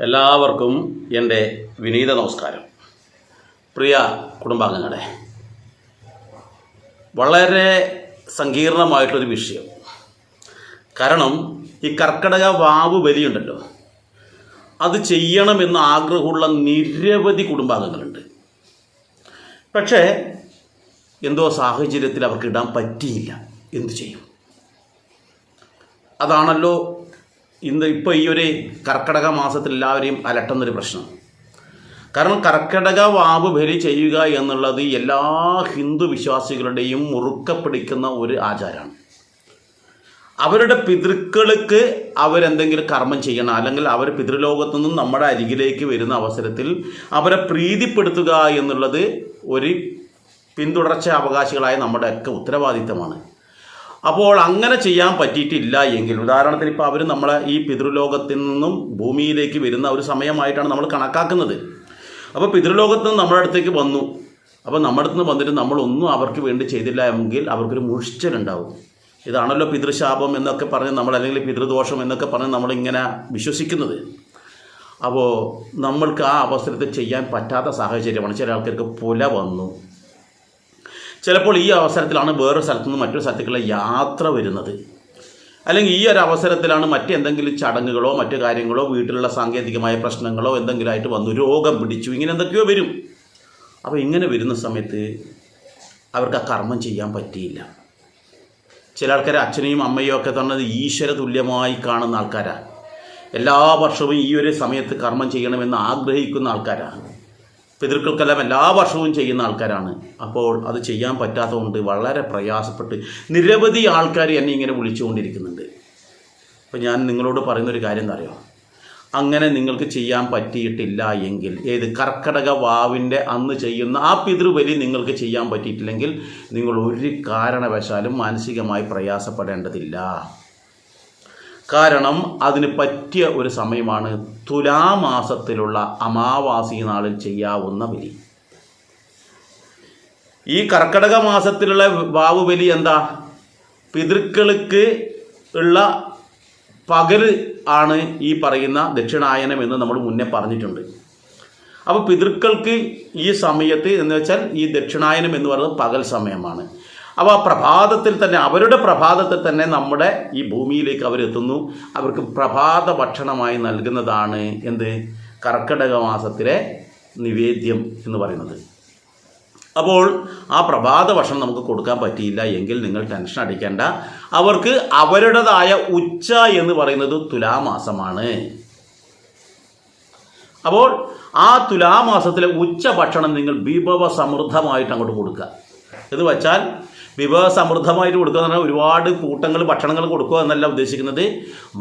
എല്ലാവർക്കും എന്റെ വിനീത നമസ്കാരം. പ്രിയ കുടുംബാംഗങ്ങളെ വളരെ സങ്കീർണമായിട്ടൊരു വിഷയം. കാരണം ഈ കർക്കടക വാവ് ബലിയുണ്ടല്ലോ. അത് ചെയ്യണമെന്ന് ആഗ്രഹമുള്ള നിരവധി കുടുംബാംഗങ്ങളുണ്ട്. പക്ഷേ എന്തോ സാഹചര്യത്തിൽ അവർക്ക് ഇടാൻ പറ്റിയില്ല. എന്തു ചെയ്യും? അതാണല്ലോ ഇന്ന് ഇപ്പോൾ ഈ ഒരു കർക്കടക മാസത്തിൽ എല്ലാവരെയും അലട്ടുന്നൊരു പ്രശ്നം. കാരണം കർക്കടക വാവ് ബലി ചെയ്യുക എന്നുള്ളത് എല്ലാ ഹിന്ദു വിശ്വാസികളുടെയും മുറുക്ക പിടിക്കുന്ന ഒരു ആചാരമാണ്. അവരുടെ പിതൃക്കൾക്ക് അവരെന്തെങ്കിലും കർമ്മം ചെയ്യണം അല്ലെങ്കിൽ അവർ പിതൃലോകത്തു നിന്നും നമ്മുടെ അരികിലേക്ക് വരുന്ന അവസരത്തിൽ അവരെ പ്രീതിപ്പെടുത്തുക എന്നുള്ളത് ഒരു പിന്തുടർച്ച അവകാശികളായ നമ്മുടെയൊക്കെ ഉത്തരവാദിത്തമാണ്. അപ്പോൾ അങ്ങനെ ചെയ്യാൻ പറ്റിയിട്ടില്ല എങ്കിൽ ഉദാഹരണത്തിന് ഇപ്പോൾ അവർ നമ്മളെ ഈ പിതൃലോകത്തിൽ നിന്നും ഭൂമിയിലേക്ക് വരുന്ന ഒരു സമയമായിട്ടാണ് നമ്മൾ കണക്കാക്കുന്നത്. അപ്പോൾ പിതൃലോകത്ത് നിന്ന് നമ്മുടെ അടുത്തേക്ക് വന്നു. അപ്പോൾ നമ്മുടെ അടുത്ത് നിന്ന് വന്നിട്ട് നമ്മളൊന്നും അവർക്ക് വേണ്ടി ചെയ്തില്ല എങ്കിൽ അവർക്കൊരു മുഴിച്ചലുണ്ടാവും ഇതാണല്ലോ പിതൃശാപം എന്നൊക്കെ പറഞ്ഞ് നമ്മൾ അല്ലെങ്കിൽ പിതൃദോഷം എന്നൊക്കെ പറഞ്ഞ് നമ്മളിങ്ങനെ വിശ്വസിക്കുന്നത്. അപ്പോൾ നമ്മൾക്ക് ആ അവസരത്തിൽ ചെയ്യാൻ പറ്റാത്ത സാഹചര്യമാണ്. ചില ആൾക്കാർക്ക് പുല വന്നു. ചിലപ്പോൾ ഈ അവസരത്തിലാണ് വേറൊരു സ്ഥലത്തു നിന്ന് മറ്റൊരു സ്ഥലത്തേക്കുള്ള യാത്ര വരുന്നത്. അല്ലെങ്കിൽ ഈ ഒരു അവസരത്തിലാണ് മറ്റെന്തെങ്കിലും ചടങ്ങുകളോ മറ്റു കാര്യങ്ങളോ വീട്ടിലുള്ള സാങ്കേതികമായ പ്രശ്നങ്ങളോ എന്തെങ്കിലും ആയിട്ട് വന്നു രോഗം പിടിച്ചു ഇങ്ങനെ എന്തൊക്കെയോ വരും. അപ്പോൾ ഇങ്ങനെ വരുന്ന സമയത്ത് അവർക്ക് ആ കർമ്മം ചെയ്യാൻ പറ്റിയില്ല. ചില ആൾക്കാർ അച്ഛനെയും അമ്മയും ഒക്കെ തന്നത് ഈശ്വര തുല്യമായി കാണുന്ന ആൾക്കാരാണ് എല്ലാ വർഷവും ഈ ഒരു സമയത്ത് കർമ്മം ചെയ്യണമെന്ന് ആഗ്രഹിക്കുന്ന ആൾക്കാരാണ് പിതൃക്കൾക്കെല്ലാം എല്ലാ വർഷവും ചെയ്യുന്ന ആൾക്കാരാണ്. അപ്പോൾ അത് ചെയ്യാൻ പറ്റാത്തതുകൊണ്ട് വളരെ പ്രയാസപ്പെട്ട് നിരവധി ആൾക്കാർ എന്നെ ഇങ്ങനെ വിളിച്ചുകൊണ്ടിരിക്കുന്നുണ്ട്. അപ്പോൾ ഞാൻ നിങ്ങളോട് പറയുന്നൊരു കാര്യം എന്താ അറിയോ? അങ്ങനെ നിങ്ങൾക്ക് ചെയ്യാൻ പറ്റിയിട്ടില്ല എങ്കിൽ ഏത് കർക്കടക വാവിന്റെ അന്ന് ചെയ്യുന്ന ആ പിതൃബലി നിങ്ങൾക്ക് ചെയ്യാൻ പറ്റിയിട്ടില്ലെങ്കിൽ നിങ്ങൾ ഒരു കാരണവശാലും മാനസികമായി പ്രയാസപ്പെടേണ്ടതില്ല. കാരണം അതിന് പറ്റിയ ഒരു സമയമാണ് തുലാമാസത്തിലുള്ള അമാവാസി നാളിൽ ചെയ്യാവുന്ന ബലി. ഈ കർക്കടക മാസത്തിലുള്ള വാവ് ബലി എന്താ? പിതൃക്കൾക്ക് ഉള്ള പകൽ ആണ് ഈ പറയുന്ന ദക്ഷിണായനം എന്ന് നമ്മൾ മുന്നേ പറഞ്ഞിട്ടുണ്ട്. അപ്പോൾ പിതൃക്കൾക്ക് ഈ സമയത്ത് എന്ന് വെച്ചാൽ ഈ ദക്ഷിണായനം എന്ന് പറയുന്നത് പകൽ സമയമാണ്. അപ്പോൾ ആ പ്രഭാതത്തിൽ തന്നെ അവരുടെ പ്രഭാതത്തിൽ തന്നെ നമ്മുടെ ഈ ഭൂമിയിലേക്ക് അവരെത്തുന്നു. അവർക്ക് പ്രഭാത ഭക്ഷണമായി നൽകുന്നതാണ് എന്ത്? കർക്കിടക മാസത്തിലെ നിവേദ്യം എന്ന് പറയുന്നത്. അപ്പോൾ ആ പ്രഭാത ഭക്ഷണം നമുക്ക് കൊടുക്കാൻ പറ്റിയില്ല എങ്കിൽ നിങ്ങൾ ടെൻഷൻ അടിക്കേണ്ട. അവർക്ക് അവരുടേതായ ഉച്ച എന്ന് പറയുന്നത് തുലാമാസമാണ്. അപ്പോൾ ആ തുലാമാസത്തിലെ ഉച്ച ഭക്ഷണം നിങ്ങൾ വിഭവ സമൃദ്ധമായിട്ട് അങ്ങോട്ട് കൊടുക്കുക. എന്ന് വെച്ചാൽ വിഭവ സമൃദ്ധമായിട്ട് കൊടുക്കുക എന്ന് പറഞ്ഞാൽ ഒരുപാട് കൂട്ടങ്ങൾ ഭക്ഷണങ്ങൾ കൊടുക്കുക എന്നല്ല ഉദ്ദേശിക്കുന്നത്.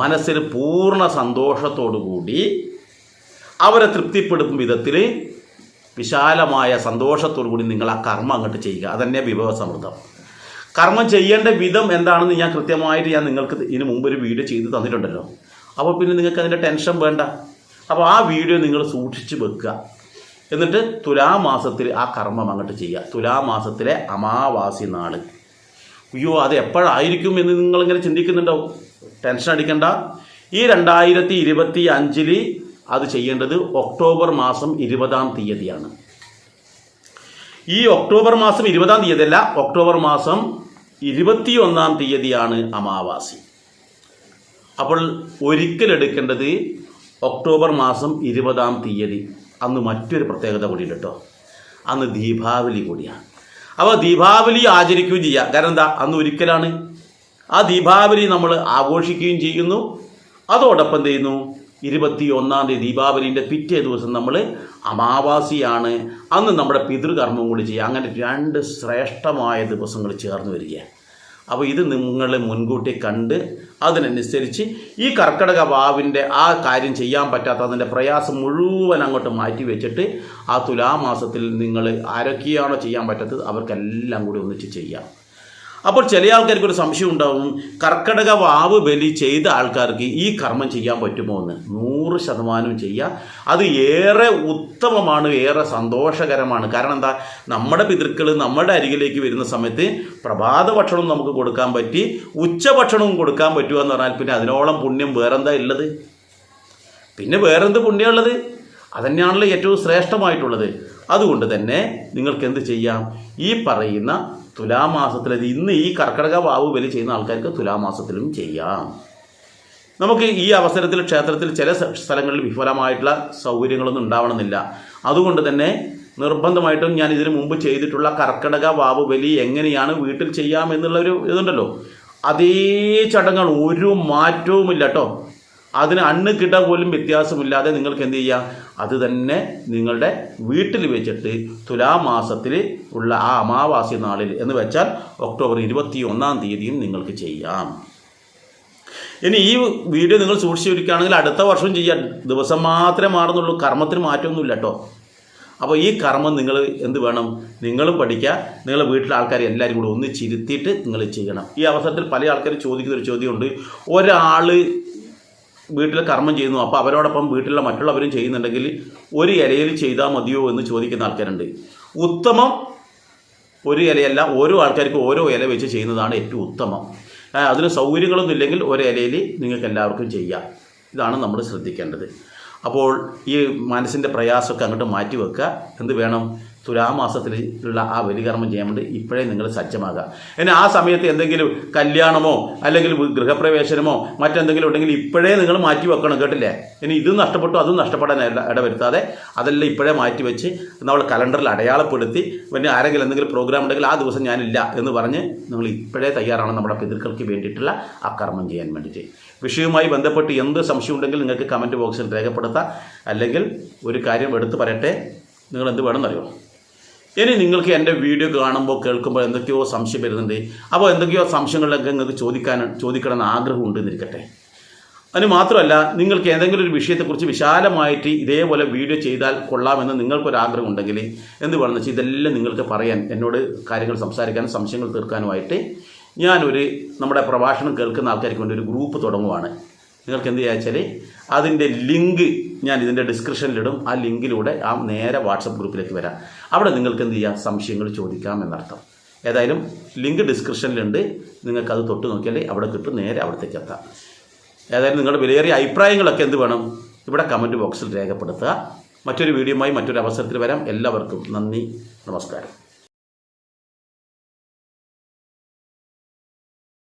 മനസ്സിൽ പൂർണ സന്തോഷത്തോടു കൂടി അവരെ തൃപ്തിപ്പെടുത്തും വിധത്തിൽ വിശാലമായ സന്തോഷത്തോടു കൂടി നിങ്ങൾ ആ കർമ്മം അങ്ങോട്ട് ചെയ്യുക. അതന്നെ വിഭവ സമൃദ്ധം കർമ്മം ചെയ്യേണ്ട വിധം എന്താണെന്ന് ഞാൻ കൃത്യമായിട്ട് ഞാൻ നിങ്ങൾക്ക് ഇതിന് മുമ്പ് ഒരു വീഡിയോ ചെയ്ത് തന്നിട്ടുണ്ടല്ലോ. അപ്പോൾ പിന്നെ നിങ്ങൾക്ക് അതിന്റെ ടെൻഷൻ വേണ്ട. അപ്പോൾ ആ വീഡിയോ നിങ്ങൾ സൂക്ഷിച്ച് വെക്കുക. എന്നിട്ട് തുലാമാസത്തിൽ ആ കർമ്മം അങ്ങോട്ട് ചെയ്യുക. തുലാമാസത്തിലെ അമാവാസി നാൾ അയ്യോ അത് എപ്പോഴായിരിക്കും എന്ന് നിങ്ങളിങ്ങനെ ചിന്തിക്കുന്നുണ്ടാവും. ടെൻഷൻ അടിക്കണ്ട. ഈ രണ്ടായിരത്തി ഇരുപത്തി അഞ്ചിൽ അത് ചെയ്യേണ്ടത് ഒക്ടോബർ മാസം ഇരുപതാം തീയതിയാണ്. ഈ ഒക്ടോബർ മാസം ഇരുപതാം തീയതി അല്ല ഒക്ടോബർ മാസം ഇരുപത്തിയൊന്നാം തീയതിയാണ് അമാവാസി. അപ്പോൾ ഒരിക്കലെടുക്കേണ്ടത് ഒക്ടോബർ മാസം ഇരുപതാം തീയതി. അന്ന് മറ്റൊരു പ്രത്യേകത കൂടിയുണ്ട് കേട്ടോ. അന്ന് ദീപാവലി കൂടിയാണ്. അപ്പോൾ ദീപാവലി ആചരിക്കുകയും ചെയ്യുക കാരണം എന്താ? അന്ന് ഒരിക്കലാണ്. ആ ദീപാവലി നമ്മൾ ആഘോഷിക്കുകയും ചെയ്യുന്നു. അതോടൊപ്പം എന്ത് ചെയ്യുന്നു? ഇരുപത്തി ഒന്നാം തീയതി ദീപാവലിന്റെ പിറ്റേ ദിവസം നമ്മൾ അമാവാസിയാണ്. അന്ന് നമ്മുടെ പിതൃകർമ്മം കൂടി ചെയ്യുക അങ്ങനെ രണ്ട് ശ്രേഷ്ഠമായ ദിവസങ്ങൾ ചേർന്ന് വരികയാണ്. അപ്പോൾ ഇത് നിങ്ങൾ മുൻകൂട്ടി കണ്ട് അതിനനുസരിച്ച് ഈ കർക്കിടക വാവിന്റെ ആ കാര്യം ചെയ്യാൻ പറ്റാത്ത അതിന്റെ പ്രയാസം മുഴുവൻ അങ്ങോട്ട് മാറ്റി വെച്ചിട്ട് ആ തുലാമാസത്തിൽ നിങ്ങൾ ആരൊക്കെയാണോ ചെയ്യാൻ പറ്റാത്തത് അവർക്കെല്ലാം കൂടി ഒന്നിച്ച് ചെയ്യാം. അപ്പോൾ ചില ആൾക്കാർക്ക് ഒരു സംശയം ഉണ്ടാവും കർക്കടക വാവ് ബലി ചെയ്ത ആൾക്കാർക്ക് ഈ കർമ്മം ചെയ്യാൻ പറ്റുമോ എന്ന്. നൂറ് ശതമാനം ചെയ്യുക അത് ഏറെ ഉത്തമമാണ് ഏറെ സന്തോഷകരമാണ്. കാരണം എന്താ? നമ്മുടെ പിതൃക്കൾ നമ്മുടെ അരികിലേക്ക് വരുന്ന സമയത്ത് പ്രഭാത ഭക്ഷണവും നമുക്ക് കൊടുക്കാൻ പറ്റി ഉച്ചഭക്ഷണവും കൊടുക്കാൻ പറ്റുക എന്ന് പറഞ്ഞാൽ പിന്നെ അതിനോളം പുണ്യം വേറെന്താ ഉള്ളത്? പിന്നെ വേറെന്ത് പുണ്യമുള്ളത് അതന്നെയാണല്ലോ ഏറ്റവും ശ്രേഷ്ഠമായിട്ടുള്ളത്. അതുകൊണ്ട് തന്നെ നിങ്ങൾക്ക് എന്ത് ചെയ്യാം? ഈ പറയുന്ന തുലാമാസത്തിൽ ഇന്ന് ഈ കർക്കടക വാവ് ബലി ചെയ്യുന്ന ആൾക്കാർക്ക് തുലാമാസത്തിലും ചെയ്യാം. നമുക്ക് ഈ അവസരത്തിൽ ക്ഷേത്രത്തിൽ ചില സ്ഥലങ്ങളിൽ വിഫലമായിട്ടുള്ള സൗകര്യങ്ങളൊന്നും ഉണ്ടാവണമെന്നില്ല. അതുകൊണ്ട് തന്നെ നിർബന്ധമായിട്ടും ഞാൻ ഇതിനു മുമ്പ് ചെയ്തിട്ടുള്ള കർക്കടക വാവ് ബലി എങ്ങനെയാണ് വീട്ടിൽ ചെയ്യാം എന്നുള്ളൊരു ഇതുണ്ടല്ലോ. അതേ ചടങ്ങുകൾ ഒരു മാറ്റവുമില്ല കേട്ടോ അതിന് അണ്ണ് കിട്ടാൻ പോലും വ്യത്യാസമില്ലാതെ നിങ്ങൾക്ക് എന്ത് ചെയ്യാം? അത് തന്നെ നിങ്ങളുടെ വീട്ടിൽ വെച്ചിട്ട് തുലാമാസത്തിൽ ഉള്ള ആ അമാവാസി നാളിൽ എന്ന് വെച്ചാൽ ഒക്ടോബർ ഇരുപത്തി ഒന്നാം തീയതിയും നിങ്ങൾക്ക് ചെയ്യാം. ഇനി ഈ വീഡിയോ നിങ്ങൾ സൂക്ഷിച്ചിരിക്കുകയാണെങ്കിൽ അടുത്ത വർഷം ചെയ്യാൻ ദിവസം മാത്രമേ മാറുന്നുള്ളൂ. കർമ്മത്തിന് മാറ്റമൊന്നുമില്ല കേട്ടോ. അപ്പോൾ ഈ കർമ്മം നിങ്ങൾ എന്ത് വേണം? നിങ്ങളും പഠിക്കുക. നിങ്ങളുടെ വീട്ടിലെ ആൾക്കാരെ എല്ലാവരും കൂടി ഒന്നിച്ചിരുത്തിയിട്ട് നിങ്ങൾ ചെയ്യണം. ഈ അവസരത്തിൽ പല ആൾക്കാരും ചോദിക്കുന്ന ഒരു ചോദ്യമുണ്ട്. ഒരാൾ വീട്ടിൽ കർമ്മം ചെയ്യുന്നു. അപ്പോൾ അവരോടൊപ്പം വീട്ടിലുള്ള മറ്റുള്ളവരും ചെയ്യുന്നുണ്ടെങ്കിൽ ഒരു ഇലയിൽ ചെയ്താൽ മതിയോ എന്ന് ചോദിക്കുന്ന ആൾക്കാരുണ്ട്. ഉത്തമം ഒരു ഇലയല്ല ഓരോ ആൾക്കാർക്കും ഓരോ ഇല വെച്ച് ചെയ്യുന്നതാണ് ഏറ്റവും ഉത്തമം. അതിന് സൗകര്യങ്ങളൊന്നും ഇല്ലെങ്കിൽ ഒരു ഇലയിൽ നിങ്ങൾക്ക് എല്ലാവർക്കും ചെയ്യാം. ഇതാണ് നമ്മൾ ശ്രദ്ധിക്കേണ്ടത്. അപ്പോൾ ഈ മനസ്സിന്റെ പ്രയാസമൊക്കെ അങ്ങോട്ട് മാറ്റി വെക്കുക എന്ത് വേണം? തുലാമാസത്തിൽ ഉള്ള ആ ബലികർമ്മം ചെയ്യാൻ വേണ്ടി ഇപ്പോഴേ നിങ്ങൾ സജ്ജമാകുക ഇനി ആ സമയത്ത് എന്തെങ്കിലും കല്യാണമോ അല്ലെങ്കിൽ ഗൃഹപ്രവേശനമോ മറ്റെന്തെങ്കിലും ഉണ്ടെങ്കിൽ ഇപ്പോഴേ നിങ്ങൾ മാറ്റി വെക്കണം കേട്ടില്ലേ? ഇനി ഇതും നഷ്ടപ്പെട്ടു അതും നഷ്ടപ്പെടാൻ ഇട- ഇടവരുത്താതെ അതെല്ലാം ഇപ്പോഴേ മാറ്റി വെച്ച് നമ്മൾ കലണ്ടറിൽ അടയാളപ്പെടുത്തി പിന്നെ ആരെങ്കിലും എന്തെങ്കിലും പ്രോഗ്രാം ഉണ്ടെങ്കിൽ ആ ദിവസം ഞാനില്ല എന്ന് പറഞ്ഞ് നിങ്ങൾ ഇപ്പോഴേ തയ്യാറാണ് നമ്മുടെ പിതൃക്കൾക്ക് വേണ്ടിയിട്ടുള്ള ആ കർമ്മം ചെയ്യാൻ വേണ്ടിയിട്ട്. വിഷയവുമായി ബന്ധപ്പെട്ട് എന്ത് സംശയം ഉണ്ടെങ്കിൽ നിങ്ങൾക്ക് കമന്റ് ബോക്സിൽ രേഖപ്പെടുത്താം. അല്ലെങ്കിൽ ഒരു കാര്യം എടുത്തു പറയട്ടെ. നിങ്ങൾ എന്ത് വേണമെന്നറിയോ? ഇനി നിങ്ങൾക്ക് എന്റെ വീഡിയോ കാണുമ്പോൾ കേൾക്കുമ്പോൾ എന്തൊക്കെയോ സംശയം വരുന്നുണ്ട്. അപ്പോൾ എന്തൊക്കെയോ സംശയങ്ങളിലൊക്കെ നിങ്ങൾക്ക് ചോദിക്കാൻ ചോദിക്കണമെന്ന് ആഗ്രഹം ഉണ്ടെന്നിരിക്കട്ടെ അതിന് മാത്രമല്ല നിങ്ങൾക്ക് ഏതെങ്കിലും ഒരു വിഷയത്തെക്കുറിച്ച് വിശാലമായിട്ട് ഇതേപോലെ വീഡിയോ ചെയ്താൽ കൊള്ളാമെന്ന് നിങ്ങൾക്കൊരു ആഗ്രഹം ഉണ്ടെങ്കിൽ എന്ത് വേണമെന്ന് വെച്ചാൽ ഇതെല്ലാം നിങ്ങൾക്ക് പറയാൻ എന്നോട് കാര്യങ്ങൾ സംസാരിക്കാനും സംശയങ്ങൾ തീർക്കാനുമായിട്ട് ഞാനൊരു നമ്മുടെ പ്രഭാഷണം കേൾക്കുന്ന ആൾക്കാർക്ക് വേണ്ടി ഒരു ഗ്രൂപ്പ് തുടങ്ങുവാണ്. നിങ്ങൾക്ക് എന്ത് ചെയ്യാ വെച്ചാൽ അതിന്റെ ലിങ്ക് ഞാൻ ഇതിന്റെ ഡിസ്ക്രിപ്ഷനിലിടും ആ ലിങ്കിലൂടെ ആ നേരെ വാട്സപ്പ് ഗ്രൂപ്പിലേക്ക് വരാം. അവിടെ നിങ്ങൾക്ക് എന്ത് ചെയ്യാം? സംശയങ്ങൾ ചോദിക്കാം എന്നർത്ഥം. ഏതായാലും ലിങ്ക് ഡിസ്ക്രിപ്ഷനിലുണ്ട് നിങ്ങൾക്ക് അത് തൊട്ട് നോക്കിയാൽ അവിടെ കിട്ടും. നേരെ അവിടത്തേക്ക് എത്താം. ഏതായാലും നിങ്ങളുടെ വിലയേറിയ അഭിപ്രായങ്ങളൊക്കെ എന്ത് വേണം? ഇവിടെ കമന്റ് ബോക്സിൽ രേഖപ്പെടുത്തുക. മറ്റൊരു വീഡിയോയുമായി മറ്റൊരു അവസരത്തിൽ വരാം. എല്ലാവർക്കും നന്ദി. നമസ്കാരം.